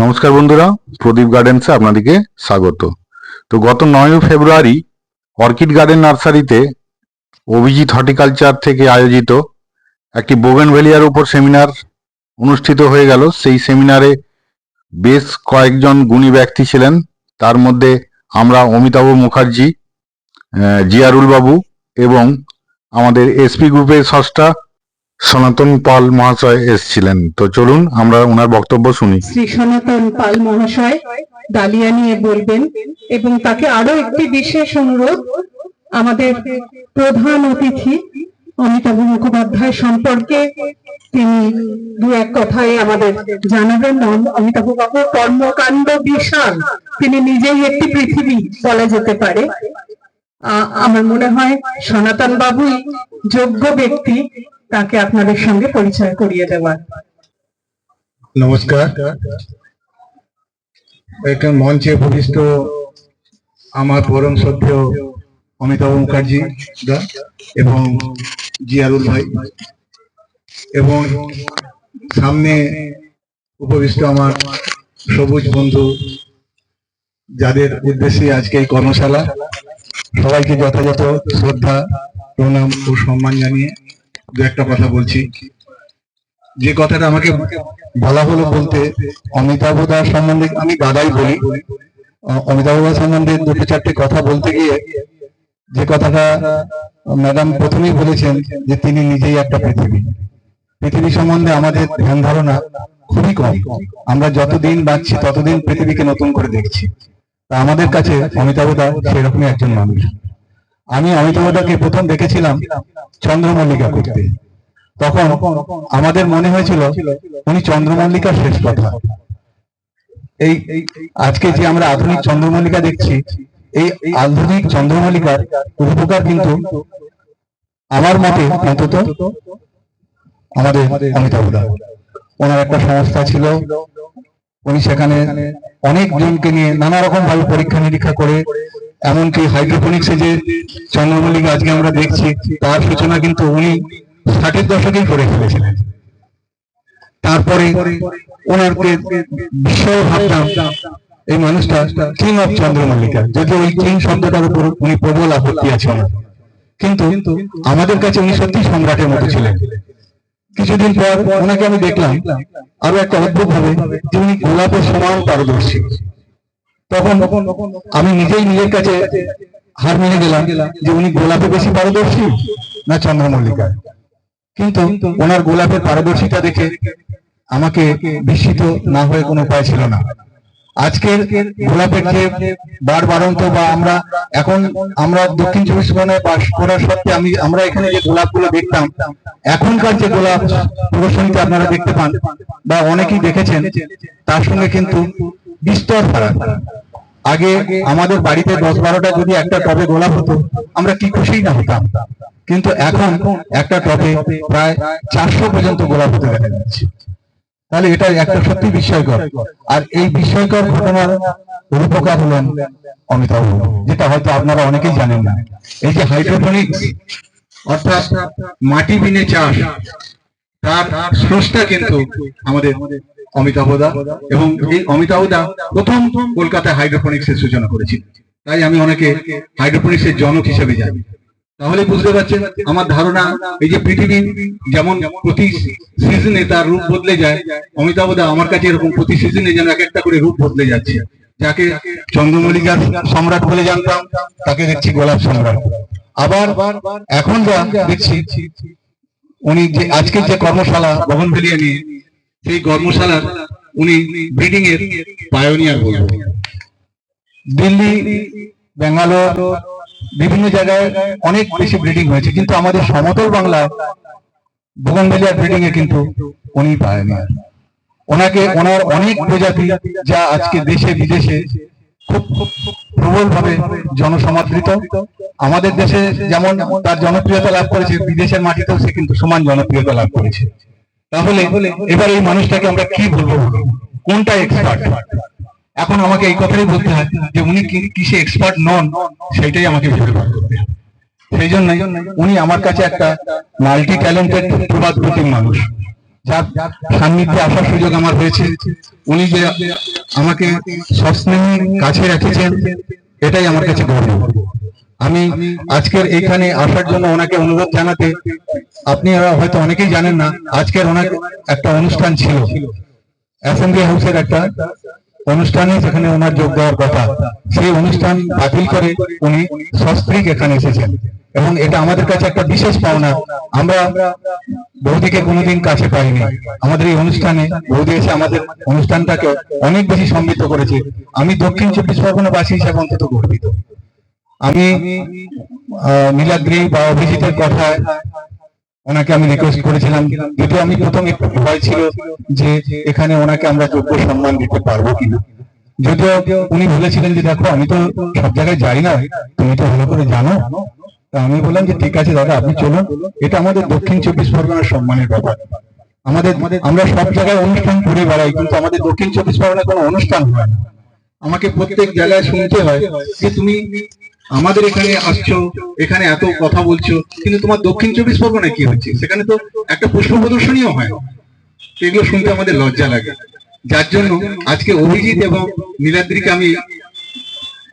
নমস্কার বন্ধুরা, প্রদীপ গার্ডেন্সে আপনাদেরকে স্বাগত। তো গত নয় ফেব্রুয়ারি অর্কিড গার্ডেন নার্সারিতে অভিজিৎ হর্টিকালচার থেকে আয়োজিত একটি বোগেন বোগেনভেলিয়ার উপর সেমিনার অনুষ্ঠিত হয়ে গেল। সেই সেমিনারে বেশ কয়েকজন গুণী ব্যক্তি ছিলেন। তার মধ্যে আমরা অমিতাভ মুখার্জি জিয়ারুল বাবু এবং আমাদের এসপি গ্রুপের ষষ্ঠা সনাতন পাল মহাশয় এসছিলেন। তো চলুন, আমরা ওনার বক্তব্য শুনি। শ্রী সনাতন পাল মহাশয় ডালিয়া নিয়ে বলবেন এবং তাকে আরও একটি বিশেষ অনুরোধ, আমাদের প্রধান অতিথি অমিতাভ মুখোপাধ্যায় সম্পর্কে তিনি দু এক কথায় আমাদের জানাবেন। অমিতাভ বাবু কর্মকাণ্ড বিশাল। তিনি নিজেই একটি পৃথিবী বলা যেতে পারে। আমার মনে হয় সনাতন বাবুই যোগ্য ব্যক্তি। তাকে আপনাদের সঙ্গে পরিচয় করিয়ে দেওয়ার নমস্কার। একটা মঞ্চে উপবিষ্ট আমার পরম শ্রদ্ধেয় অমিতাভ মুখার্জি দা এবং জিয়ারুল ভাই। এবং সামনে উপবিষ্ট আমার সবুজ বন্ধু যাদের উদ্দেশ্যে আজকে এই কর্মশালা। সবাইকে যথাযথ শ্রদ্ধা, প্রণাম ও সম্মান জানিয়ে দু একটা কথা বলছি। যে কথাটা আমাকে বলা হলো বলতে, অমিতাভ দার সম্বন্ধে আমি দাদাই বলি। অমিতাভ দা সম্বন্ধে দুটো চারটে কথা বলতে গিয়ে, যে কথাটা ম্যাডাম প্রথমেই বলেছেন যে তিনি নিজেই একটা পৃথিবী। পৃথিবী সম্বন্ধে আমাদের ধ্যান ধারণা খুবই কম। আমরা যতদিন বাঁচছি, ততদিন পৃথিবীকে নতুন করে দেখছি। তা আমাদের কাছে অমিতাভ দা সেরকমই একজন মানুষ। আমি অমিতাভ দাকে প্রথম দেখেছিলাম চন্দ্রমল্লিকা করতে। তখন আমাদের মনে হয়েছিল উনি চন্দ্রমল্লিকার শেষ কথা। এই আজকে যে আমরা আধুনিক চন্দ্রমল্লিকা দেখছি, এই আধুনিক চন্দ্রমল্লিকার উপকার কিন্তু আমার মতে অন্তত আমাদের অমিতাভ দা ওনার একটা সংস্থা ছিল। উনি সেখানে অনেক জনকে নিয়ে নানা রকম ভাবে পরীক্ষা নিরীক্ষা করে এমনকি হাইড্রোপনিক্সে যে চন্দ্রমল্লিকা আজকে আমরা দেখছি, তার সূচনা কিন্তু উনি ষাটের দশকেই করে ফেলেছিলেন। তারপরে ওনারকে বিস্ময় ভাবতাম এই মানুষটা কিং অফ চন্দ্রমল্লিকা যদি ওই কিং শব্দটার উপর উনি প্রবল আপত্তি আছে কিন্তু আমাদের কাছে উনি সত্যি সম্রাটের মতো ছিলেন। কিছুদিন পর ওনাকে আমি দেখলাম, আরও একটা অদ্ভুত ভাবে উনি গোলাপের সমান পারদর্শী। তখন আমি নিজেই নিজের কাছে হার মেনে গেলাম যে উনি গোলাপে বেশি পারদর্শী না চন্দ্রমল্লিকা কিন্তু ওনার গোলাপের পারদর্শিতা দেখে আমাকে বিস্মিত না হয়ে কোনো উপায় ছিল না। আজকের গোলাপের যে বার বারন্ত বা আমরা এখন আমরা দক্ষিণ চব্বিশ পরগনায় বাস করার সত্ত্বে আমি আমরা এখানে যে গোলাপগুলো দেখতাম, এখনকার যে গোলাপ প্রদর্শনীতে আপনারা দেখতে পান বা অনেকেই দেখেছেন, তার সঙ্গে কিন্তু বিস্তর ফারাক আগে আমাদের বাড়িতে দশ বারোটা যদি একটা টবে গোলাপ হতো, আমরা কি খুশি না হতাম। কিন্তু এখন একটা টবে প্রায় চারশো পর্যন্ত গোলাপ হতে দেখা যাচ্ছে। তাহলে এটা একটা সত্যি বিস্ময়কর। আর এই বিস্ময়কর ঘটনার রূপকার হলেন অমিতাভ যেটা হয়তো আপনারা অনেকেই জানেন না। এই যে হাইড্রোপনিক্স অর্থাৎ মাটি বিনে চাষ, তার স্রষ্টা কিন্তু আমাদের অমিতাভ দা এবং এই অমিতাভ দা প্রথম কলকাতায় হাইড্রোপনিক্স এর সূচনা করেছিল। তাই আমি অনেকে হাইড্রোপনিক্স এর জনক হিসেবে জানি তাহলে বুঝতে পারছেন, আমার ধারণা এই যে পৃথিবী যেমন প্রতি সিজনে তার রূপ বদলে যায় অমিতাভ দা আমার কাছে এরকম প্রতি সিজনে যেন এক একটা করে রূপ বদলে যাচ্ছে। যাকে চন্দ্রমল্লিকার সম্রাট বলে জানতাম, তাকে দেখছি গোলাপ সম্রাট। আবার এখন যা দেখছি, উনি যে আজকের যে কর্মশালা বহন ফেলিয়ে নিয়ে সেই কর্মশালার উনি ব্রিডিং এর পায়োনিয়ার বলব। দিল্লি, ব্যাঙ্গালোর, বিভিন্ন জায়গায় অনেক বেশি ব্রিডিং হয়েছে, কিন্তু আমাদের সমতল বাংলায় বোগনভেলিয়ার ব্রিডিং এ কিন্তু উনি পায়োনিয়ার ওনাকে, ওনার অনেক প্রজাতি যা আজকে দেশে, বিদেশে খুব প্রবল ভাবে জনসমাদৃত। আমাদের দেশে যেমন তার জনপ্রিয়তা লাভ করেছে, বিদেশের মাটিতেও সে কিন্তু সমান জনপ্রিয়তা লাভ করেছে। তাহলে এবার এই মানুষটাকে আমরা কি বলব? কোনটা এক্সপার্ট এখন আমাকে এই কথাই বলতে হয় যে উনি কিসে এক্সপার্ট নন সেটাই আমাকে ভেবে বার করতে হবে সেই জন্য উনি আমার কাছে একটা মাল্টি ট্যালেন্টেড প্রবাদ প্রতিম মানুষ। যার সান্নিধ্যে আসার সুযোগ আমার হয়েছে। উনি যে আমাকে সস্নেহে কাছে রেখেছেন এটাই আমার কাছে গর্ব। আমি আজকের এইখানে আসার জন্য ওনাকে অনুরোধ জানাতে, আপনি হয়তো অনেকেই জানেন না, আজকের ওনার একটা অনুষ্ঠান ছিল। অ্যাসেম্বলি হাউসের একটা অনুষ্ঠানে সেখানে ওনার যোগ দেওয়ার কথা। সেই অনুষ্ঠান বাতিল করে উনি সস্ত্রীক এখানে এসেছেন। এবং এটা আমাদের কাছে একটা বিশেষ পাওনা। আমরা বৌদিকে কোনোদিন কাছে পাইনি। আমাদের এই অনুষ্ঠানে বৌদি এসে আমাদের অনুষ্ঠানটাকে অনেক বেশি সমৃদ্ধ করেছে। আমি দক্ষিণ চব্বিশ পরগনা বাসী হিসাবে অন্তত গর্বিত। আমি নীলাদ্রি বা অভিজিতের কথায় ওনাকে আমি রিকোয়েস্ট করেছিলাম। যদিও আমি প্রথম একটু ভয় ছিল যে এখানে ওনাকে আমরা যোগ্য সম্মান দিতে পারব কিনা। যদিও উনি বলেছিলেন যে, দেখো, আমি তো সব জায়গায় যাই না, তুমি তো ভালো করে জানো। আমি বললাম যে, ঠিক আছে দাদা, আপনি চলুন। এটা আমাদের দক্ষিণ চব্বিশ পরগনার সম্মানের ব্যাপার। আমাদের, আমরা সব জায়গায় অনুষ্ঠান করে বেড়াই, কিন্তু আমাদের দক্ষিণ চব্বিশ পরগনায় কোনো অনুষ্ঠান হয় না। আমাকে প্রত্যেক জায়গায় শুনতে হয় যে, তুমি আমাদের এখানে আসছো এখানে এত কথা বলছো কিন্তু তোমার দক্ষিণ চব্বিশ পরগনায় কি হচ্ছে? সেখানে তো একটা পুষ্প প্রদর্শনীও হয়। এগুলো শুনতে আমাদের লজ্জা লাগে। যার জন্য আজকে অভিজিৎ এবং নীলাদ্রিকে আমি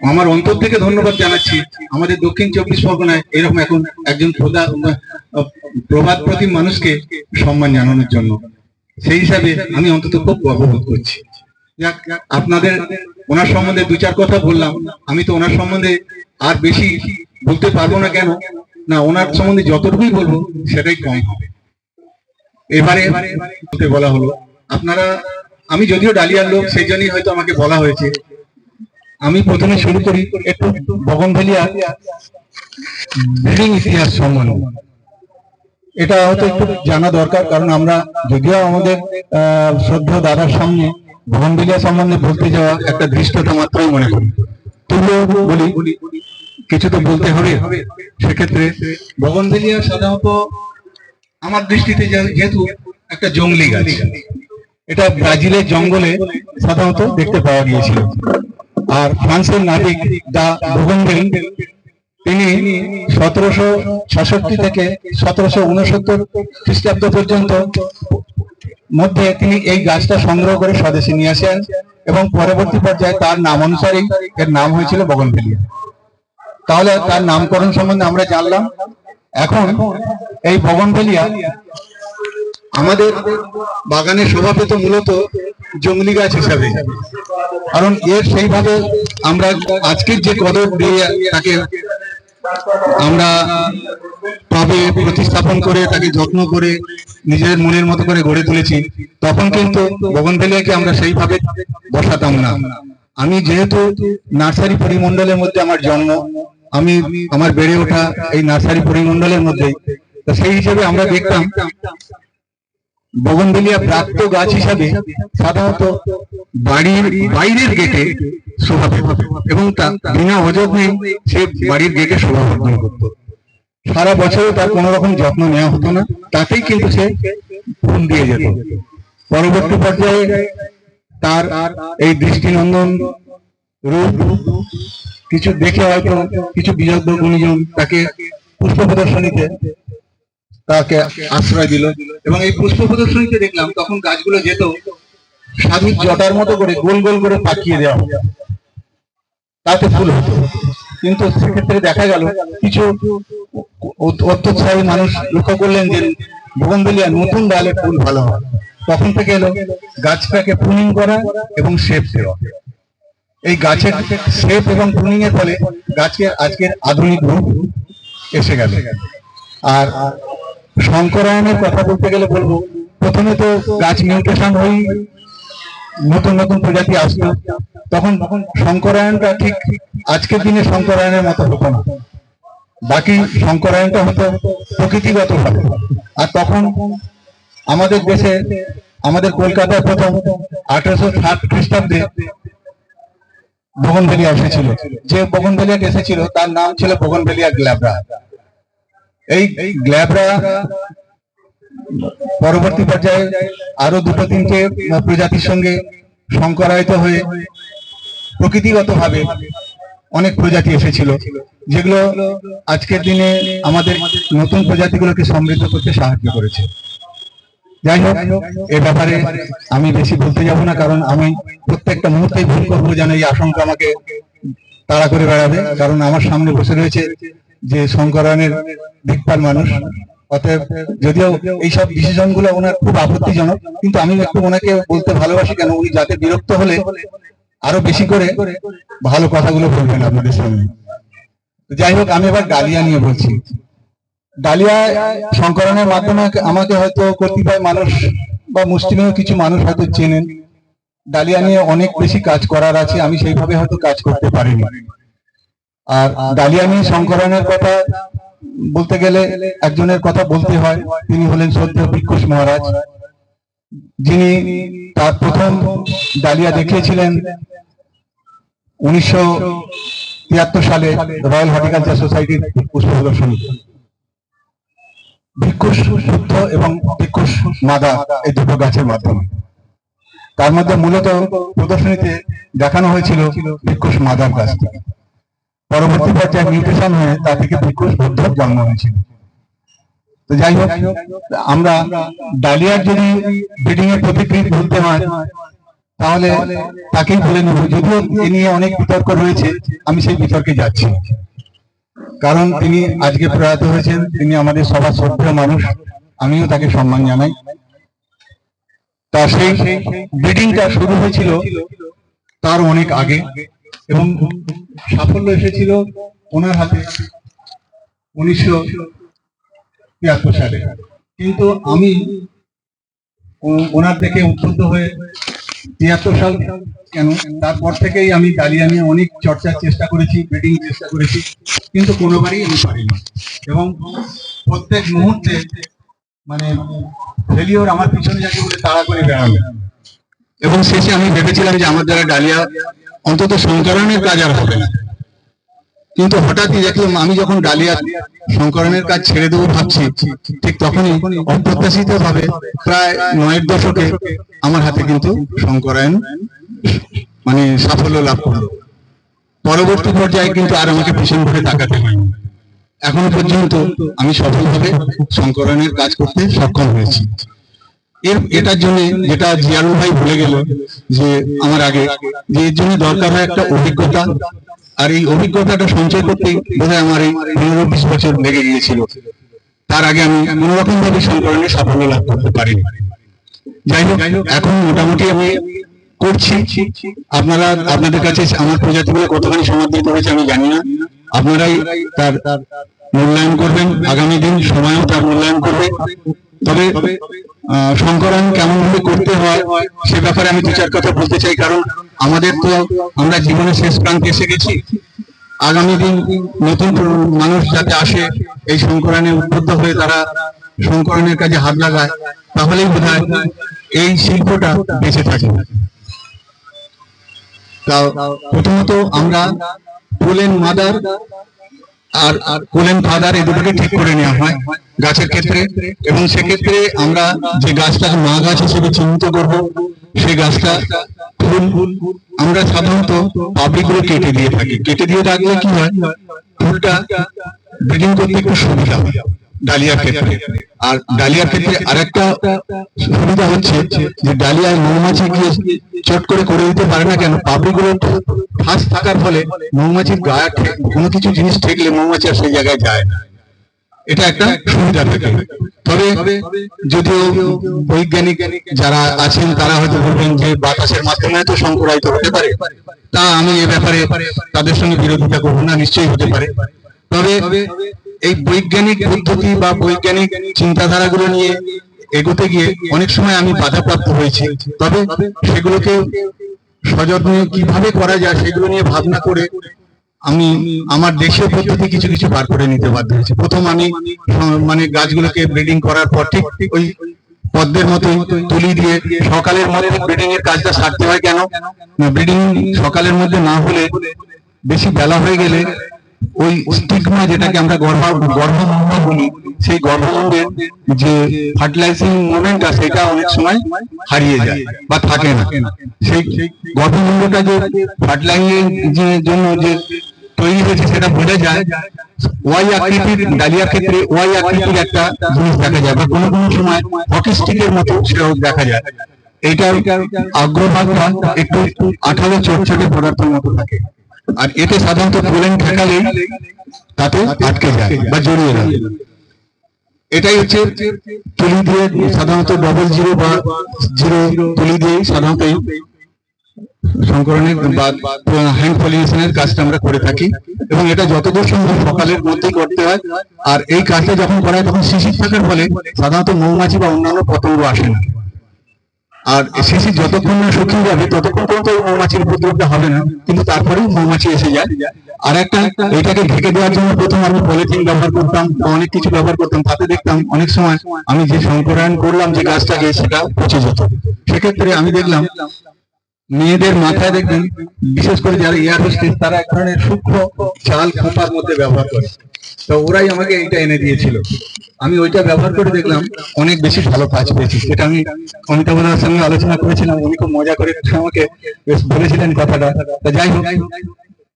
আমার অন্তর থেকে ধন্যবাদ জানাচ্ছি। আমাদের দক্ষিণ চব্বিশ পরগনায় এরকম এখন একজন আহ, প্রবাদ প্রতিম মানুষকে সম্মান জানানোর জন্য। সেই হিসাবে আমি অন্তত খুব গর্ববোধ করছি। যাক আপনাদের ওনার সম্বন্ধে দু চার কথা বললাম। আমি তো ওনার সম্বন্ধে আর বেশি বলতে পারব না কেন? না ওনার সম্বন্ধে যতটুকুই বলব সেটাই কম হবে। এবারে বলতে বলা হলো আপনারা আমি যদিও ডালিয়ার লোক সেই জন্যই হয়তো আমাকে বলা হয়েছে। আমি প্রথমে শুরু করি একটু বগনভেলিয়া ব্রিডিং ইতিহাস সম্বন্ধে। এটা হয়তো একটু জানা দরকার কারণ আমরা যদিও আমাদের আহ, শ্রদ্ধা দাদার সামনে বগনভেলিয়া সম্বন্ধে বলতে যাওয়া একটা দৃষ্টতা মাত্রই মনে করি। বলি। কিছু তো বলতে হবে। সেক্ষেত্রে বগনভেলিয়া সাধারণত আমার দৃষ্টিতে যেহেতু একটা জঙ্গলি গাছ এটা ব্রাজিলের জঙ্গলে সাধারণত দেখতে পাওয়া গিয়েছিল। আর ফ্রান্সের নাবিক দা ভোগনভেল তিনি সতেরোশো ছষট্টি থেকে সতেরোশো উনসত্তর খ্রিস্টাব্দ পর্যন্ত মধ্যে তিনি এই গাছটা সংগ্রহ করে স্বদেশে নিয়ে আসেন এবং পরবর্তী পর্যায়ে তার নাম অনুসারে এর নাম হয়েছিল বগনভেলিয়া। তাহলে তার নামকরণ সম্বন্ধে আমরা জানলাম, এখন এই বগনভেলিয়া আমাদের বাগানে শোভা পেত মূলত জঙ্গলি গাছ হিসাবে। কারণ এর সেইভাবে আমরা আজকের যে কদর দিয়ে তাকে আমরা টবে প্রতিস্থাপন করে, তাকে যত্ন করে, নিজের মনের মতো করে গড়ে তুলেছি, তখন কিন্তু বগনভেলিয়াকে আমরা সেইভাবে বসাতাম না। আমি যেহেতু নার্সারি পরিমণ্ডলের মধ্যে আমার জন্ম, আমি আমার বেড়ে ওঠা এই নার্সারি পরিমণ্ডলের মধ্যে সেই হিসেবে আমরা দেখতাম বগনভেলিয়া প্রাপ্ত গাছ হিসাবে সাধারণত বাড়ির বাইরের গেটে শোভা এবং তা বিনা অযত্নে সে বাড়ির গেটে শোভা বর্ধন করত। সারা বছরে তার কোনো রকম যত্ন নেওয়া হতো না। তাতেই কিন্তু সে ফুল দিয়ে যেত। পরবর্তী পর্যায়ে তার এই দৃষ্টিনন্দন রূপ কিছু দেখে হয়তো কিছু বিজগ্ধ গুণীজন তাকে পুষ্প প্রদর্শনীতে তাকে আশ্রয় দিল এবং এই পুষ্প প্রদর্শনীতে দেখলাম তখন গাছগুলো যেত সাধু জটার মতো করে গোল গোল করে পাকিয়ে দেওয়া হতো। তাতে ফুল হতো। কিন্তু সেক্ষেত্রে দেখা গেল কিছু অত্যুৎসাহী মানুষ লক্ষ্য করলেন যে বগনবেলিয়া নতুন ডালে ফুল ভালো হয়। তখন থেকে এলো গাছটাকে প্রুনিং করা এবং শেপ দেওয়া। এই গাছের শেপ এবং এর ফলে গাছের আজকের আধুনিক রূপ এসে গেল। আর শঙ্করায়নের কথা বলতে গেলে বলব, প্রথমে তো গাছ মিউটেশন হয়ে নতুন নতুন প্রজাতি আসতো। তখন শঙ্করায়নটা ঠিক আজকের দিনে শঙ্করায়নের মতো হতো না। বাকি শঙ্করায়নটা হতো প্রকৃতিগত ভাবে আর তখন আমাদের দেশে, আমাদের কলকাতায় প্রথম আঠারোশো ষাট খ্রিস্টাব্দে বগনভেলিয়া এসেছিল। যে বগনভেলিয়া এসেছিল তার নাম ছিল বগনভেলিয়া গ্ল্যাবরা এই গ্ল্যাবরা পরবর্তী পর্যায়ে আরও দুটো তিনটে প্রজাতির সঙ্গে সংকরায়িত হয়ে প্রকৃতিগত ভাবে অনেক প্রজাতি এসেছিল। যেগুলো আজকের দিনে আমাদের নতুন প্রজাতিগুলোকে সমৃদ্ধ করতে সাহায্য করেছে। যাই হোক, এ ব্যাপারে আমি বেশি বলতে যাব না, কারণ আমি প্রত্যেকটা মুহূর্তে ভুল করব যেন এই আশঙ্কা আমাকে তাড়া করে বেড়াবে। কারণ আমার সামনে বসে রয়েছে যে শঙ্করায়নের দিকপাল মানুষ। অতএব যদিও এইসব ডিসিশনগুলো ওনার খুব আপত্তিজনক, কিন্তু আমি একটু ওনাকে বলতে ভালোবাসি কেন, উনি যাতে বিরক্ত হলে আরও বেশি করে ভালো কথাগুলো বলবেন আপনাদের সামনে। যাই হোক, আমি এবার ডালিয়া নিয়ে বলছি। ডালিয়া সংকরণের মাধ্যমে আমাকে হয়তো কতিপয় মানুষ বা মুসলিমেও কিছু মানুষ হয়তো চেনেন। ডালিয়া নিয়ে অনেক বেশি কাজ করার আছে, আমি সেইভাবে হয়তো কাজ করতে পারিনি। আর ডালিয়া নিয়ে সংকরণের কথা বলতে গেলে একজনের কথা বলতে হয়, তিনি হলেন সদ্য ভিক্ষুষ মহারাজ। যিনি তার প্রথম ডালিয়া দেখিয়েছিলেন উনিশশো তিয়াত্তর সালে রয়্যাল হর্টিকালচার সোসাইটির পুষ্প প্রদর্শনী ভিক্ষুষ শুদ্ধ এবং ভিক্ষুষ মাদা এই দুটো গাছের মাধ্যমে। তার মধ্যে মূলত প্রদর্শনীতে দেখানো হয়েছিল ভিক্ষুষ মাদার গাছটি। পরবর্তী পর্যায়ে মিউটেশন হয়ে তা থেকে ভিক্ষুষ বুদ্ধ জন্ম হয়েছিল। তো যাই হোক, আমরা ডালিয়ার যদি ব্রিডিং এর প্রতিকৃত বলতে হয় তাহলে তাকেই বলে নেব, যদিও এ নিয়ে অনেক বিতর্ক রয়েছে, আমি সেই বিতর্কে যাচ্ছি। কারণ তিনি আজকে প্রয়াত হয়েছেন, তিনি আমাদের সবার শ্রদ্ধেয় মানুষ, আমিও তাকে সম্মান জানাই। তা সেই ব্রিডিংটা শুরু হয়েছিল তার অনেক আগে, এবং সাফল্য এসেছিল ওনার হাতে উনিশশো তিয়াত্তর সালে। কিন্তু আমি ওনার থেকে উদ্বুদ্ধ হয়ে তিয়াত্তর সাল কেন? তারপর থেকেই আমি ডালিয়া নিয়ে অনেক চর্চার চেষ্টা করেছি ব্রিডিং চেষ্টা করেছি, কিন্তু কোনোবারই আমি পারিনি। এবং প্রত্যেক মুহূর্তে মানে ফেলিওর আমার পিছনে যাকে বলে তাড়া করে বেড়ালো এবং শেষে আমি ভেবেছিলাম যে আমার দ্বারা ডালিয়া অন্তত সঞ্চালনের কাজ আর হবে না। কিন্তু হঠাৎই দেখলাম আমি যখন ডালিয়া সংকরণের কাজ ছেড়ে দেবো ভাবছি, ঠিক তখনই অপ্রত্যাশিত ভাবে প্রায় নয়ের দশকে আমার হাতে কিন্তু সংকরায়ন মানে সাফল্য লাভ করল। পরবর্তী পর্যায়ে কিন্তু আর আমাকে পিছন ঘুরে তাকাতে হয়নি। এখনও পর্যন্ত আমি সফলভাবে সংকরণের কাজ করতে সক্ষম হয়েছি। এর এটার জন্য যেটা জিয়ারুল ভাই বলে গেল, যে আমার আগে, যে এর জন্য দরকার হয় একটা অভিজ্ঞতা, আর এই অভিজ্ঞতাটা সঞ্চয় করতে বোধহয় আমার এই পনেরো বিশ বছর লেগে গিয়েছিল। তার আগে আমি কোনোরকম ভাবে সংকরণে সাফল্য লাভ করতে পারিনি। যাই হোক, এখন মোটামুটি আমি করছি। আপনারা, আপনাদের কাছে আমার প্রজাতিগুলো কতখানি সমাদৃত হয়েছে আমি জানি না। আপনারাই তার মূল্যায়ন করবেন। আগামী দিন সময়ও তার মূল্যায়ন করবে। তবে সংকরণ কেমন ভাবে করতে হয় সে ব্যাপারে আমি দু চার কথা বলতে চাই, কারণ আমাদের তো আমরা জীবনের শেষ প্রান্তে এসে গেছি। আগামী দিন নতুন মানুষ যাতে আসে, এই সংকরণে উদ্বুদ্ধ হয়ে তারা সংকরণের কাজে হাত লাগায়, তাহলেই বোধ এই শিল্পটা বেঁচে থাকে। প্রথমত আমরা কোলেন মাদার আর কোলেন ফাদার এই দুটোকে ঠিক করে নেওয়া হয়। গাছের ক্ষেত্রে এবং সেক্ষেত্রে আমরা যে গাছটাকে মা গাছ হিসেবে চিহ্নিত করব, সেই গাছটা ফুল আমরা সাধারণত পাপড়িগুলো কেটে দিয়ে থাকি। কেটে দিয়ে রাখলে কি হয়? ফুলটা ব্রিডিং করতে একটু সুবিধা হয় ডালিয়ার ক্ষেত্রে। আর ডালিয়ার ক্ষেত্রে আরেকটা সুবিধা হচ্ছে যে ডালিয়ায় মৌমাছি গিয়ে চট করে করে দিতে পারে না কেন? পাপড়িগুলো ফাঁস থাকার ফলে মৌমাছির গায়ে কোনো কিছু জিনিস ঠেকলে মৌমাছি আর সেই জায়গায় যায় না। এটা একটা সুবিধা থাকে। তবে যদিও বৈজ্ঞানিক যারা আছেন, তারা হয়তো বলবেন যে বাতাসের মাধ্যমে তো সংক্রামিত হতে পারে। তা আমি এ ব্যাপারে তাদের সঙ্গে বিরোধিতা করব না, নিশ্চয়ই হতে পারে। তবে এই বৈজ্ঞানিক পদ্ধতি বা বৈজ্ঞানিক চিন্তাধারাগুলো নিয়ে এগোতে গিয়ে অনেক সময় আমি বাধাপ্রাপ্ত হয়েছি। তবে সেগুলোকে সযত্নে কীভাবে করা যায়, সেগুলো নিয়ে ভাবনা করে আমি আমার দেশীয় পদ্ধতি কিছু কিছু বার করে নিতে বাধ্য হয়েছি। প্রথম আমি মানে গাছগুলোকে ব্রিডিং করার পর ঠিক ওই পদ্মের মতো তুলি দিয়ে সকালের মধ্যে ব্রিডিং এর কাজটা সারতে হয় কেন? ব্রিডিং সকালের মধ্যে না হলে বেশি বেলা হয়ে গেলে ওই স্টিগমা যেটাকে আমরা গর্ভ, গর্ভমুণ্ড বলি, সেই গর্ভমুণ্ডের যে ফার্টিলাইজিং মোমেন্টটা সেটা অনেক সময় হারিয়ে যায় বা থাকে না। সেই গর্ভমুণ্ডটা যে ফার্টিলাইজিং জন্য যে তৈরি হয়েছে সেটা বোঝা যায়। ওয়াই আকৃতির ডালিয়ার ক্ষেত্রে ওয়াই আকৃতির একটা জিনিস দেখা যায়, বা কোনো কোনো সময় হকি স্টিকের মতো সেটাও দেখা যায়। এইটার আগ্রভাগটা একটু আঠালো চটচটে পদার্থের মতো থাকে। আর এতে সাধারণত পোলেন ঠেকালেই তাতে আটকে যায় বা জড়িয়ে যায়। এটাই হচ্ছে তুলি দিয়ে সাধারণত ডবল জিরো বা জিরো তুলি দিয়ে সাধারণত সংকরণের বা হ্যান্ড কাজটা আমরা করে থাকি এবং এটা যতদূর সম্ভব সকালের মধ্যেই করতে হয়। আর এই কাজটা যখন করা হয়, তখন শিশির থাকার ফলে সাধারণত মৌমাছি বা অন্যান্য পতঙ্গ আসে না। আর শিশির যতক্ষণ না যাবে, ততক্ষণ পর্যন্ত মৌমাছির উপদ্রবটা হবে না, কিন্তু তারপরেও মৌমাছি এসে যায়। আর একটা, এটাকে ঢেকে দেওয়ার জন্য প্রথম আমি পলিথিন ব্যবহার করতাম অনেক কিছু ব্যবহার করতাম। তাতে দেখতাম অনেক সময় আমি যে সংকরায়ন করলাম যে গাছটাকে, সেটা পচে যেত। সেক্ষেত্রে আমি দেখলাম মেয়েদের মাথায় দেখবেন, বিশেষ করে যারা এয়ার হোস্টেস তারা এক ধরনের সূক্ষ্ম চাল খোপার মধ্যে ব্যবহার করে। তো ওরাই আমাকে এইটা এনে দিয়েছিল। আমি ওইটা ব্যবহার করে দেখলাম, অনেক বেশি ভালো কাজ পেয়েছি। সেটা আমি অমিতাভ দার সঙ্গে আলোচনা করেছিলাম, উনি খুব মজা করে আমাকে বেশ বলেছিলেন কথাটা। তা যাই হোক,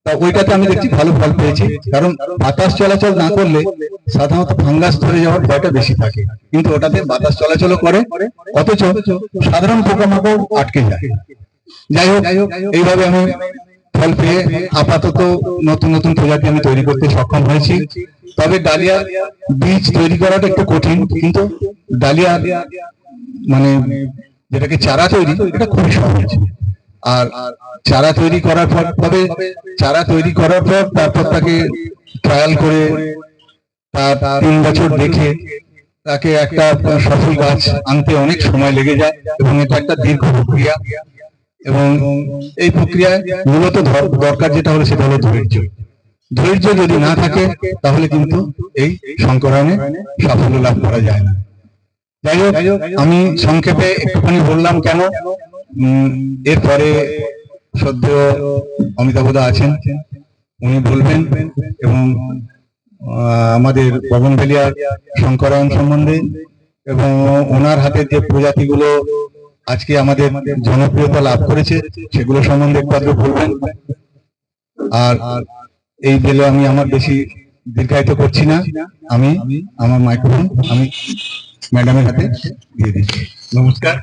তা ওইটাতে আমি দেখছি ভালো ফল পেয়েছি। কারণ বাতাস চলাচল না করলে সাধারণত ফাঙ্গাস ধরে যাওয়ার ভয়টা বেশি থাকে। কিন্তু ওটাতে বাতাস চলাচল করে, অথচ সাধারণ পোকামাকড় আটকে যায়। যাই হোক এইভাবে আমি ফল পেয়ে আপাতত নতুন নতুন প্রজাতি আমি তৈরি করতে সক্ষম হয়েছি। তবে ডালিয়া বীজ তৈরি করাটা একটু কঠিন কিন্তু ডালিয়া মানে যেটাকে চারা তৈরি এটা খুবই সহজ। আর চারা তৈরি করার পর তবে চারা তৈরি করার পর তারপর তাকে ট্রায়াল করে তার তিন বছর দেখে তাকে একটা সফল গাছ আনতে অনেক সময় লেগে যায় এবং এটা একটা দীর্ঘ প্রক্রিয়া। এবং এই প্রক্রিয়ায় মূলত দরকার যেটা হলো সেটা হলো ধৈর্য। ধৈর্য যদি না থাকে, তাহলে কিন্তু এই সংকরণে সাফল্য লাভ করা যায় না। যাই হোক, আমি সংক্ষেপে একটুখানি বললাম কেন? এরপরে সদ্য অমিতাভদা আছেন, উনি বলবেন এবং আমাদের বগনভেলিয়ার সংকরায়ন সম্বন্ধে এবং ওনার হাতে যে প্রজাতিগুলো আজকে আমাদের জনপ্রিয়তা লাভ করেছে, সেগুলো সম্বন্ধে একটু বলবেন। আর এই বেলে আমি আমার বেশি দীর্ঘায়িত করছি না। আমি আমার মাইক্রোফোন আমি ম্যাডামের হাতে দিয়ে দিচ্ছি। নমস্কার।